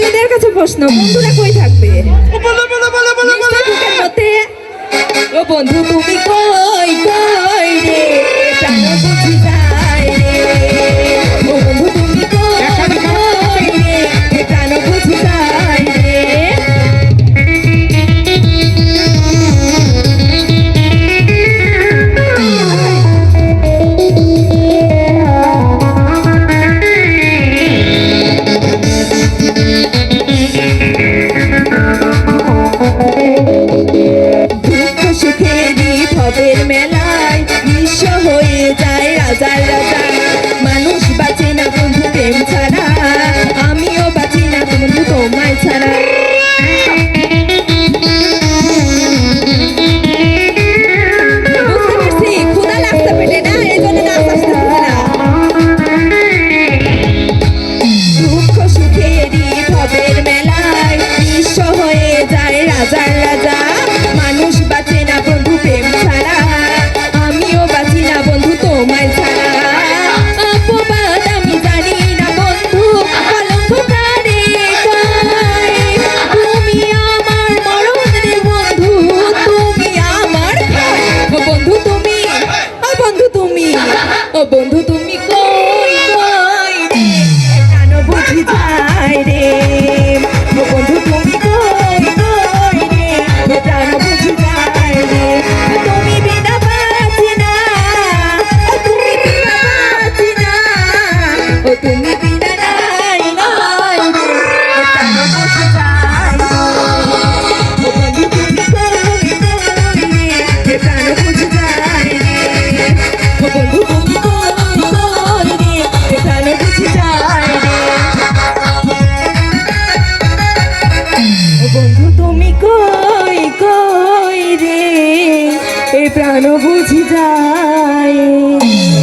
ছেলেদের কাছে প্রশ্ন বন্ধুরা কই থাকবে? ও বন্ধু তুমি কই? Yes, I love that. প্রাণ বুঝি যায়।